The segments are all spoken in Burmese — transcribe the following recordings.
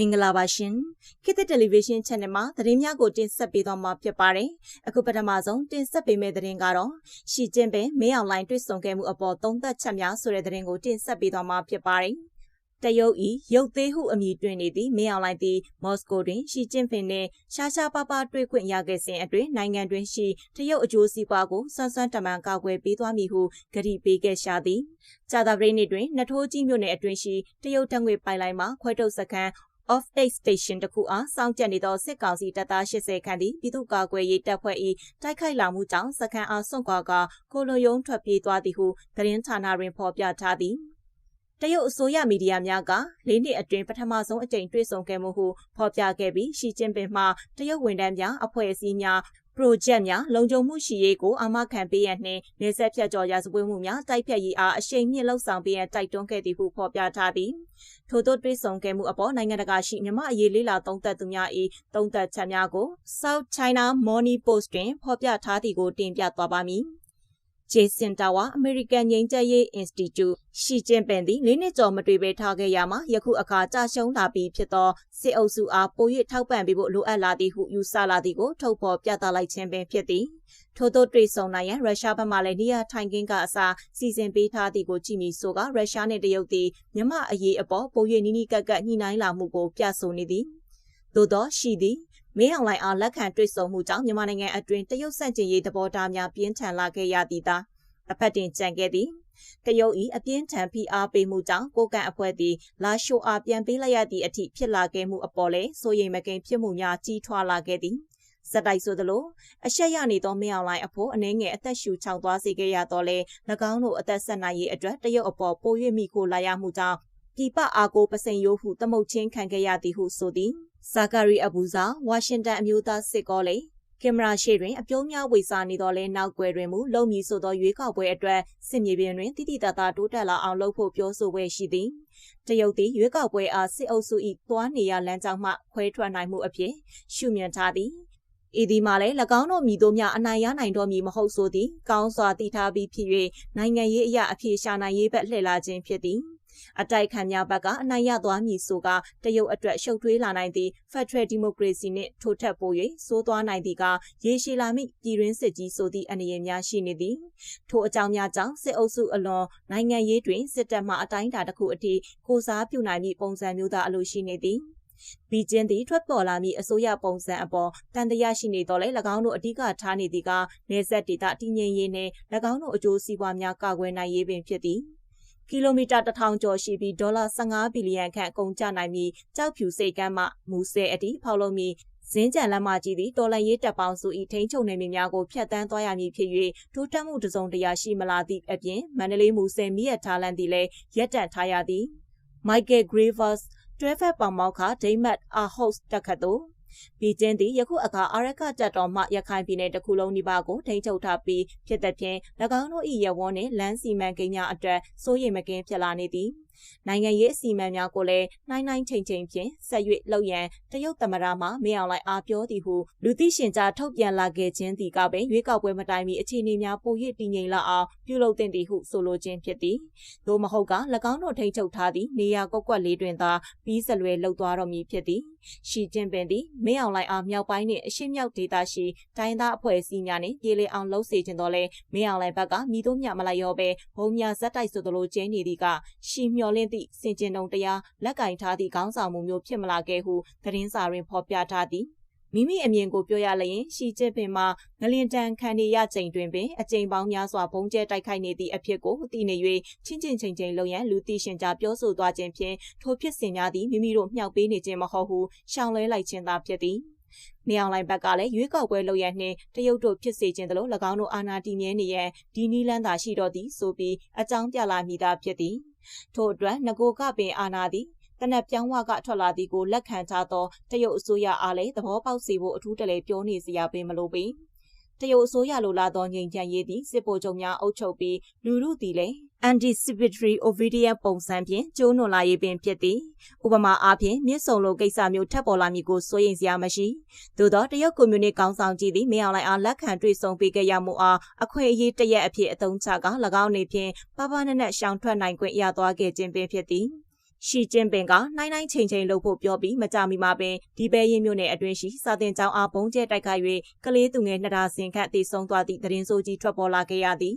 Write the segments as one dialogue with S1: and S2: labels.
S1: မင်္ဂလာပါရှင်ခေတ်သစ်တယ်လီဗီရှင်း channel မှာသတင်းများကိုတင်ဆက်ပေးသွားမှာဖြစ်ပါတယ်အခုပထမဆုံးတင်ဆက်ပေးမယ့်သတင်းကတော့ရှီကျင်းပင်မင်းအောင်လိုင်းတွေ့ဆုံခဲ့မှုအပေါ်သုံးသပ်ချက်များဆိုတဲ့သတင်းကိုတင်ဆက်ပေးသွားမှာဖြစ်ပါတယ်တရုတ်ဤရုပ်သေးဟုအမည်တွင်နေသည့်မင်းအောင်လိုင်းသည်မော်စကိုတွင်ရှီကျင်းပင်နှင့်ရှားရှားပါးပါးတွေ့ခွင့်ရခဲ့စဉ်အတွင်းနိုင်ငံတွင်ရှိတရုတ်အကျိုးစီးပွားကိုစွမ်းစွမ်းတမန်ကာကွယ်ပေးသွားမည်ဟုကတိပေးခဲ့ရှာသည်။ကြာသပတေးနေ့တွင်နထိုးကြီးမြို့နယ်အတွင်းရှိတရုတ်တံငွေပိုင်လိုင်းမှခွဲထုတ်စခန်း off aid station တခုအားစောင့်ကြပ်နေသောစစ်ကောင်စီတပ်သား80ခန့်သည်ပြည်သူ့ကာကွယ်ရေးတပ်ဖွဲ့၏တိုက်ခိုက်လာမှုကြောင့်စခန်းအားဆွန့်ခွာကကိုလိုယုံထွက်ပြေးသွားသည်ဟုသတင်းဌာနတွင်ဖော်ပြထားသည်တရုတ်အစိုးရမီဒီယာများကလေးနှစ်အတွင်းပထမဆုံးအကြိမ်တွေ့ဆုံခဲ့မှုဟုဖော်ပြခဲ့ပြီးရှီကျင်းပင်မှတရုတ်ဝန်ထမ်းများအဖွဲ့အစည်းများ ပရိုဂျက်များလုံခြုံမှုရှိရေးကိုအာမခံပေးရနှင့်နေဆက်ဖြတ်ကျော်ရာဇဝတ်မှုများတိုက်ဖြတ်ရေးအားအရှိန်မြင့်လှုပ်ဆောင်ပေးရန်တိုက်တွန်းခဲ့သည်ဟုဖော်ပြထားသည်ထို့သောတွေ့ဆုံခဲ့မှုအပေါ်နိုင်ငံတကာရှိမြမအရေးလေးလာသုံးသပ်သူများ၏သုံးသပ်ချက်များကို South China Morning Post တွင်ဖော်ပြထားသည်ကိုတင်ပြသွားပါမည် ဂျေစင်တာဝါအမေရိကန်ငြိမ်းချမ်းရေး Institute ရှီကျင်းပင်သည်လေးနှစ်ကျော်မတွေ့ဘဲထားခဲ့ရမှာယခုအခါကြာရှုံးလာပြီးဖြစ်သောစစ်အုပ်စုအားပို၍ထောက်ပံ့ပေးဖို့လိုအပ်လာသည်ဟုယူဆလာသည်ကိုထုတ်ဖော်ပြသလိုက်ခြင်းပင်ဖြစ်သည်ထို့သောတွေ့ဆုံနိုင်ရန်ရုရှားဘက်မှလည်းနေရာထိုင်ခင်းကအစားစီစဉ်ပေးထားသည်ကိုကြည့်မီဆိုကရုရှားနှင့်တရုတ်သည်မြမအရေးအပေါ်ပို၍နီးနီးကပ်ကပ်ညှိနှိုင်းလာမှုကိုပြဆိုနေသည်သို့သောရှိသည် မင်းအောင်လှိုင်အားလက်ခံတွေ့ဆုံမှုကြောင့်မြန်မာနိုင်ငံအတွင်းတရုတ်ဆန့်ကျင်ရေးသဘောထားများပြင်းထန်လာခဲ့ရသည်သာအဖက်တင်ကြံခဲ့သည်တရုတ်၏အပြင်းထန်ဖိအားပေးမှုကြောင့်ကိုကန်အဖွဲ့သည်လာရှိုအားပြန်ပေးလိုက်ရသည့်အထိဖြစ်လာခဲ့မှုအပေါ်လဲစိုးရိမ်မကင်ဖြစ်မှုများကြီးထွားလာခဲ့သည်စက်တိုက်ဆိုသလိုအရှက်ရနေသောမင်းအောင်လိုင်းအဖို့အနေငယ်အသက်ရှူချောင်သွားစေခဲ့ရတော့လေ၎င်းတို့အသက်ဆက်နိုင်ရေးအတွက်တရုတ်အပေါ်ပို၍မိခိုလာရမှုကြောင့် ပြည်ပအာကိုပစိန်ရိုးဟုသမုတ်ချင်းခံခဲ့ရသည်ဟုဆိုသည်ဇာကာရီအဘူဇာဝါရှင်တန်အမျိုးသားစစ်ကောလေကင်မရာရှေ့တွင်အပြုံးများဝေစာနေတော့လဲနောက်ွယ်တွင်မူလုံမည်ဆိုသောရွေးကောက်ပွဲအတွက်စစ်မြေပြင်တွင်တိတိတတ်တာတိုးတက်လာအောင်လုပ်ဖို့ပြောဆိုပွဲရှိသည်တရုတ်သည်ရွေးကောက်ပွဲအားစစ်အုပ်စု၏သွားနေရလမ်းကြောင်းမှခွဲထွက်နိုင်မှုအဖြစ်ရှုမြင်ထားသည်ဤဒီမှာလည်း၎င်းတို့မြည်တို့များအနိုင်ရနိုင်တော့မည်မဟုတ်ဆိုသည်ကောင်းစွာတည်ထားပြီးဖြစ်၍နိုင်ငံရေးအရာအဖြစ်ရှာနိုင်ရေးဘက်လှည့်လာခြင်းဖြစ်သည် အတိုက်ခံများဘက်ကအနိုင်ရသွားမည်ဆိုကတရုတ်အတွက်ရှုပ်ထွေးလာနိုင်သည့် Federal Democracy နှင့်ထိုထက်ပို၍စိုးသွားနိုင်သည့်ကရေရှည်လာမည့်ပြည်တွင်းစစ်ကြီးဆိုသည့်အနေအများများရှိနေသည်ထိုအကြောင်းများကြောင့်စစ်အုပ်စုအလွန်နိုင်ငံရေးတွင်စစ်တပ်မှအတိုင်းအတာတစ်ခုအထိကိုစားပြုနိုင်မည့်ပုံစံမျိုးသားအလိုရှိနေသည်ဘီကျင်းသည်ထွက်ပေါ်လာမည့်အစိုးရပုံစံအပေါ်တန်တရားရှိနေတော့လေ၎င်းတို့အဓိကထားနေသည်ကနေဆက်ဒေတာတည်ငြိမ်ရေးနှင့်၎င်းတို့အကျိုးစီးပွားများကာကွယ်နိုင်ရေးပင်ဖြစ်သည် ကီလိုမီတာ1000ကျော်ရှိပြီးဒေါ်လာ15ဘီလီယံခန့်အကုန်ကျနိုင်ပြီးကြောက်ဖြူစိတ်ကမ်းမှမူဆဲအတီဖောက်လုံးပြီးဇင်းကြံလမ်းမကြီးသည်တော်လန်ရေးတပ်ပေါင်းစု၏ထိန်းချုပ်နေမည်များကိုဖျက်ဆီးသွားရမည်ဖြစ်၍ထိုးတက်မှုတစုံတရာရှိမလာသည့်အပြင်မန္တလေးမူဆဲမိရထားလန်သည်လည်းရက်တန့်ထားရသည်မိုက်ကယ်ဂရေးဗတ်စ်တွဲဖက်ပေါင်မောက်ခဒိမတ်အာဟော့စ်တက်ခတ် သို့ဘီကျင်းသည်ယခုအခါအာရကတပ်တော်မှရခိုင်ပြည်နယ်တစ်ခုလုံးဒီပါကိုထိန်းချုပ်ထားပြီးဖြစ်တဲ့ဖြင့်၎င်းတို့၏ရဝန်းနှင့်လမ်းစီမံကိန်းများအတွက်စိုးရိမ်မကင်းဖြစ်လာနေသည် နိုင်ငံရေးအစီအမံများကိုလည်းနှိုင်းနှိုင်းချိန်ချိန်ဖြင့်ဆက်၍လှုပ်ရန်တရုတ်သမ္မတမှမင်းအောင်လိုက်အားပြောသည်ဟုလူသိရှင်ကြားထုတ်ပြန်လာခဲ့ခြင်းသည်ကပင်ရွေးကောက်ပွဲမတိုင်မီအခြေအနေများပို၍တည်ငြိမ်လာအောင်ပြုလုပ်သင့်သည်ဟုဆိုလိုခြင်းဖြစ်သည်။သို့မဟုတ်က၎င်းတို့ထိန်းချုပ်ထားသည့်နေရာကွက်ကွက်လေးတွင်သာပြီးစလွယ်လှုပ်သွားတော့မည်ဖြစ်သည်။ရှီကျင်းပင်သည်မင်းအောင်လိုက်အားမြောက်ပိုင်းနှင့်အရှေ့မြောက်ဒေသရှိတိုင်းသားအဖွဲ့အစည်းများနှင့်ပြည်လေအောင်လှုပ်စေခြင်းတော်လဲမင်းအောင်လိုက်ဘက်ကမိတို့မြမလိုက်ရောပဲဘုံများဇက်တိုက်ဆိုသလိုကျင်းနေသည်ကရှီမျော်လင့်သည့်စင်ကျင်တုံတရားလက်ကင်ထားသည့်ခေါင်းဆောင်မှုမျိုးဖြစ်မလာခဲ့ဟုသတင်းစာတွင်ဖော်ပြထားသည်မိမိအမြင်ကိုပြောရလျင်ရှီကျစ်ပင်မှာငလင်တန်ခံနေရချိန်တွင်ပင်အကြိမ်ပေါင်းများစွာဘုံကျဲတိုက်ခိုက်နေသည့်အဖြစ်ကိုသိနေ၍ချင်းချင်းချင်းချင်းလုံရန်လူသိရှင်ကြားပြောဆိုသွားခြင်းဖြင့်ထိုဖြစ်စဉ်များသည်မိမိတို့မြှောက်ပေးနေခြင်းမဟုတ်ဟုရှောင်လွဲလိုက်ခြင်းသာဖြစ်သည်နေအောင်လိုင်းဘက်ကလည်းရွေးကောက်ပွဲလုပ်ရနှင့်တရုတ်တို့ဖြစ်စေခြင်းတလို့၎င်းတို့အာဏာတည်မြဲနေရန်ဒီနီလန်းသာရှိတော်သည်ဆိုပြီးအကြောင်းပြလာမိသားဖြစ်သည် ထို့အတွက်ငကိုကပင်အာဏာသည်တနက်ပြောင်းဝကထွက်လာသည်ကိုလက်ခံထားသောတရုတ်အစိုးရအားလည်းသဘောပေါက်စေဖို့အထူးတလဲပြောနေစရာပင်မလိုပေတရုတ်အစိုးရလိုလားသောငြိမ်ချမ်းရေးသည်စစ်ဗိုလ်ချုပ်များအုပ်ချုပ်ပြီးလူမှုသည်လည်း anticipatory obedience ပုံစံဖြင့်ကျိုးနွန်လာရေးပင်ဖြစ်သည်ဥပမာအားဖြင့်မြစ်ဆုံလိုကိစ္စမျိုးထပ်ပေါ်လာမည်ကိုစိုးရိမ်စရာမရှိသို့သောတရုတ်ကွန်မြူနတီကောင်ဆောင်ကြီးသည်မင်းအောင်လှိုင်အားလက်ခံတွေ့ဆုံပေးခဲ့ရမှုအားအခွင့်အရေးတရက်အဖြစ်အသုံးချက၎င်းနေဖြင့်ပပနက်နက်ရှောင်ထွက်နိုင်ခွင့်ရသွားခဲ့ခြင်းပင်ဖြစ်သည် ရှီကျင်းပင်ကနိုင်နိုင်ချိန်ချိန်လှုပ်ဖို့ပြောပြီးမကြမီမှာပင်ဒီပဲရင်မြို့နယ်အတွင်းရှိစာတင်ကျောင်းအားဘုံကျဲတိုက်ခိုက်၍ကလေးသူငယ်နှစ်ဒါဆင်ခန့်တည်ဆုံသွားသည့်သတင်းဆိုးကြီးထွက်ပေါ်လာခဲ့ရသည်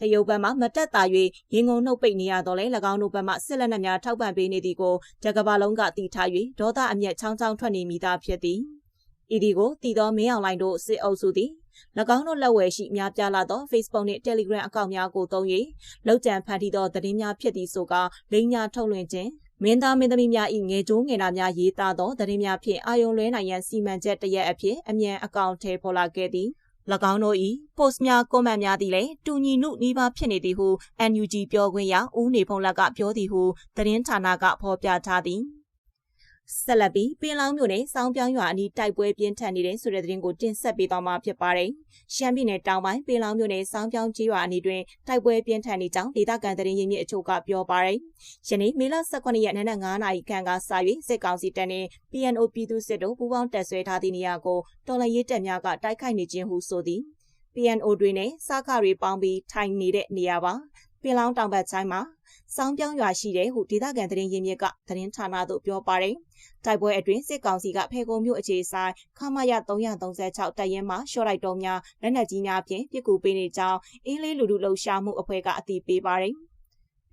S1: တရုတ်ဘက်မှမတက်တာ၍ရင်ကုန်နှုတ်ပိတ်နေရတော့လဲ၎င်းတို့ဘက်မှစစ်လက်နက်များထောက်ပံ့ပေးနေသည်ကိုတကဘာလုံးကတီထား၍ဒေါသအမျက်ချောင်းချောင်းထွက်နေမိသားဖြစ်သည်ဤဒီကိုတည်သောမင်းအောင်လိုင်းတို့စစ်အုပ်စုသည်၎ င်းတို့လက်ဝယ်ရှိများပြားလာသော Facebook နှင့် Telegram အကောင့်များကိုသုံး၍လောက်ကျန်ဖန်တီးသောသတင်းများဖြစ်သည်ဆိုကလိမ်ညာထုတ်လွှင့်ခြင်းမင်းသားမင်းသမီးများ၏ငယ်ကျိုးငယ်သားများရေးသားသောသတင်းများဖြင့်အာယုံလွဲနိုင်ရန်စီမံချက်တရက်အဖြစ်အမြန်အကောင့်ထဲပေါ်လာခဲ့သည်၎င်းတို့၏ပို့စ်များကွန်မန့်များသည်လည်းတူညီနုနှီးပါဖြစ်နေသည်ဟု NUG ပြောခွင့်ရဦးနေဖုံးလက်ကပြောသည်ဟုသတင်းဌာနကဖော်ပြထားသည် ဆက်လက်ပြီးပင်လောင်းမြို့နယ်စောင်းပြောင်းရွာအနီးတိုက်ပွဲပြင်းထန်နေတဲ့ဆိုတဲ့သတင်းကိုတင်ဆက်ပေးသွားမှာဖြစ်ပါတယ်။ရှမ်းပြည်နယ်တောင်ပိုင်းပင်လောင်းမြို့နယ်စောင်းပြောင်းကျေးရွာအနီးတွင်တိုက်ပွဲပြင်းထန်နေကြောင်းဒေသခံသတင်းရင်းမြစ်အချို့ကပြောပါတယ်။ယနေ့မေလ18ရက်နေ့နက်9နာရီခန့်ကစ၍စစ်ကောင်စီတပ်နှင့် PNO ပြည်သူစစ်တို့ပူးပေါင်းတပ်ဆွဲထားသည့်နေရာကိုတော်လှန်ရေးတပ်များကတိုက်ခိုက်နေခြင်းဟုဆိုသည်။ PNO တွေနဲ့စားခတွေပေါင်းပြီးထိုင်နေတဲ့နေရာပါပင်လောင်းတောင်ဘက်ချိုင်းမှာ စောင်းပြောင်းရွာရှိတဲ့ဟုဒေသခံသတင်းရင်းမြစ်ကသတင်းဌာနသို့ပြောပါတယ်။တိုက်ပွဲအတွင်းစစ်ကောင်စီကဖေကုံမြို့အခြေဆိုင်ခမရ336တပ်ရင်းမှရှော့လိုက်တုံးများလက်နက်ကြီးများဖြင့်ပစ်ကူပေးနေကြောင်းအင်းလေးလူလူလှုပ်ရှားမှုအဖွဲ့ကအသိပေးပါတယ်။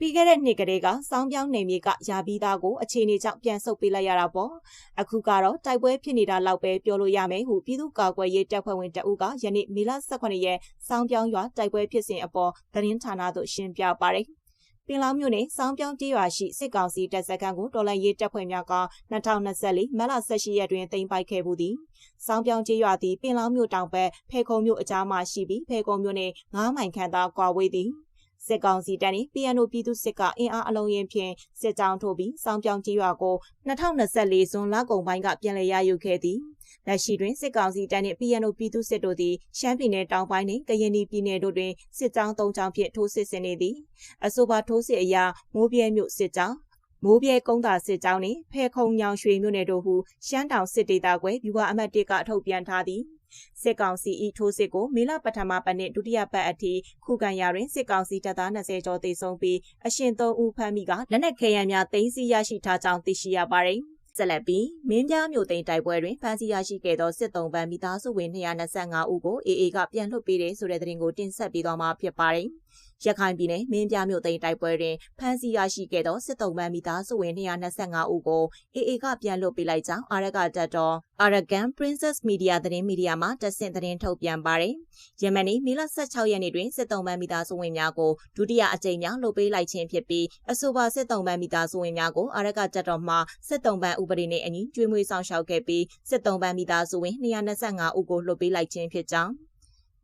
S1: ပြီးခဲ့တဲ့နှစ်ကလေးကစောင်းပြောင်းနေမြေကရာပြီးသားကိုအခြေအနေကြောင့်ပြန်ဆုတ်ပေးလိုက်ရတာပေါ့အခုကတော့တိုက်ပွဲဖြစ်နေတာလောက်ပဲပြောလို့ရမယ်ဟုပြည်သူ့ကာကွယ်ရေးတပ်ဖွဲ့ဝင်တအုပ်ကယနေ့မေလ18ရက်စောင်းပြောင်းရွာတိုက်ပွဲဖြစ်စဉ်အပေါ်သတင်းဌာနသို့ရှင်းပြပါတယ် ပင်လောင်းမြို့နယ်စောင်းပြောင်းကျေးရွာရှိစစ်ကောင်စီတပ်စခန်းကိုတော်လှန်ရေးတပ်ဖွဲ့များက2024မတ်လ18ရက်တွင်သိမ်းပိုက်ခဲ့မှုသည်စောင်းပြောင်းကျေးရွာသည်ပင်လောင်းမြို့တောင်ဘက်ဖေခုံမြို့အကြားမှာရှိပြီးဖေခုံမြို့နှင့်9မိုင်ခန့်သာကွာဝေးသည် စစ်ကောင်စီတပ်နှင့် PNO ပြည်သူစစ်ကအင်အားအလုံးရင်ဖြင့်စစ်ကြောင်းထိုးပြီးစောင်းပြောင်းကြီးရွာကို2024ဇွန်လကုန်ပိုင်းကပြန်လည်ရယူခဲ့သည်လက်ရှိတွင်စစ်ကောင်စီတပ်နှင့် PNO ပြည်သူစစ်တို့သည်ရှမ်းပြည်နယ်တောင်ပိုင်းနှင့်ကရင်ပြည်နယ်တို့တွင်စစ်ကြောင်း၃ကြောင်းဖြင့်ထိုးစစ်ဆင်နေသည်အဆိုပါထိုးစစ်အရာမိုးပြဲမြို့စစ်ကြောင်းမိုးပြဲကုန်းသာစစ်ကြောင်းနှင့်ဖဲခုံညောင်ရွှေမြို့နယ်တို့ဟုရှမ်းတောင်စစ်ဒေသကွယ်ဗျူဟာအမှတ်၁ကထုတ်ပြန်ထားသည် စစ်ကောင်စီ၏ထိုးစစ်ကိုမေလပထမပတ်နှင့်ဒုတိယပတ်အထိခုခံရာတွင်စစ်ကောင်စီတပ်သား20ကျော်သေဆုံးပြီးအရှင်3ဦးဖမ်းမိကလက်နက်ခဲယမ်းများသိမ်းဆည်းရရှိထားကြောင်းသိရှိရပါသည်ဆက်လက်ပြီးမင်းပြားမြို့သိမ်းတိုက်ပွဲတွင်ဖမ်းဆီးရရှိခဲ့သောစစ်တုံးပန်းမိသားစုဝင်225ဦးကို AA ကပြန်လွှတ်ပေးတယ်ဆိုတဲ့သတင်းကိုတင်ဆက်ပေးသွားမှာဖြစ်ပါတယ်။ရခိုင်ပြည်နယ်မင်းပြမြို့သိမ်းတိုက်ပွဲတွင်ဖမ်းဆီးရရှိခဲ့သောစစ်တုံးပန်းမိသားစုဝင်225ဦးကို AA ကပြန်လွှတ်ပေးလိုက်ကြောင်းအာရကတပ်တော် Aragon Princess Media သတင်းမီဒီယာမှတဆင့်သတင်းထုတ်ပြန်ပါတယ်။ယမန်နေ့မေလ16ရက်နေ့တွင်စစ်တုံးပန်းမိသားစုဝင်များကိုဒုတိယအကြိမ်မြောက်လွှတ်ပေးလိုက်ခြင်းဖြစ်ပြီးအဆိုပါစစ်တုံးပန်းမိသားစုဝင်များကိုအာရကတပ်တော်မှစစ်တုံးပန်းဥပဒေနှင့်အညီကျွေးမွေးဆောင်ရှောက်ခဲ့ပြီးစစ်တုံးပန်းမိသားစုဝင်225ဦးကိုလွှတ်ပေးလိုက်ခြင်းဖြစ်ကြောင်း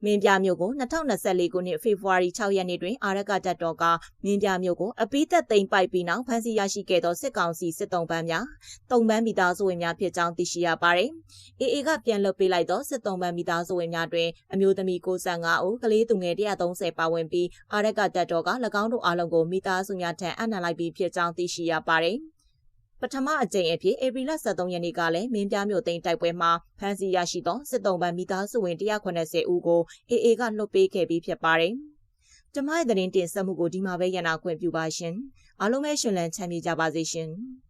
S1: မင်းပြမြို့ကို2024ခုနှစ်ဖေဖော်ဝါရီ6ရက်နေ့တွင်အာရကတပ်တော်ကမင်းပြမြို့ကိုအပိသက်သိမ်းပိုက်ပြီးနောက်ဖမ်းဆီးရရှိခဲ့သောစစ်ကောင်စီစစ်တုံးပန်းများတုံးပန်းမိသားစုဝင်များဖြစ်ကြောင်းသိရှိရပါတယ်။ AA ကပြန်လွှတ်ပေးလိုက်သောစစ်တုံးပန်းမိသားစုဝင်များတွင်အမျိုးသမီး65ဦးကလေးသူငယ်130ပါဝင်ပြီးအာရကတပ်တော်က၎င်းတို့အားလုံးကိုမိသားစုများထံအနှံလိုက်ပြီးဖြစ်ကြောင်းသိရှိရပါတယ်။ ပထမအကြိမ်အဖြစ်ဧပြီလ23ရက်နေ့ကလည်းမင်းပြမြို့သိမ်းတိုက်ပွဲမှာဖမ်းဆီးရရှိသောစစ်တုံးပန်းမိသားစုဝင်180ဦးကို AA ကလွှတ်ပေးခဲ့ပြီးဖြစ်ပါတယ်။ကျမရဲ့သတင်းတင်ဆက်မှုကိုဒီမှာပဲရနာခွင့်ပြုပါရှင်။အားလုံးပဲရှင်လန်းချမ်းမြေ့ကြပါစေရှင်။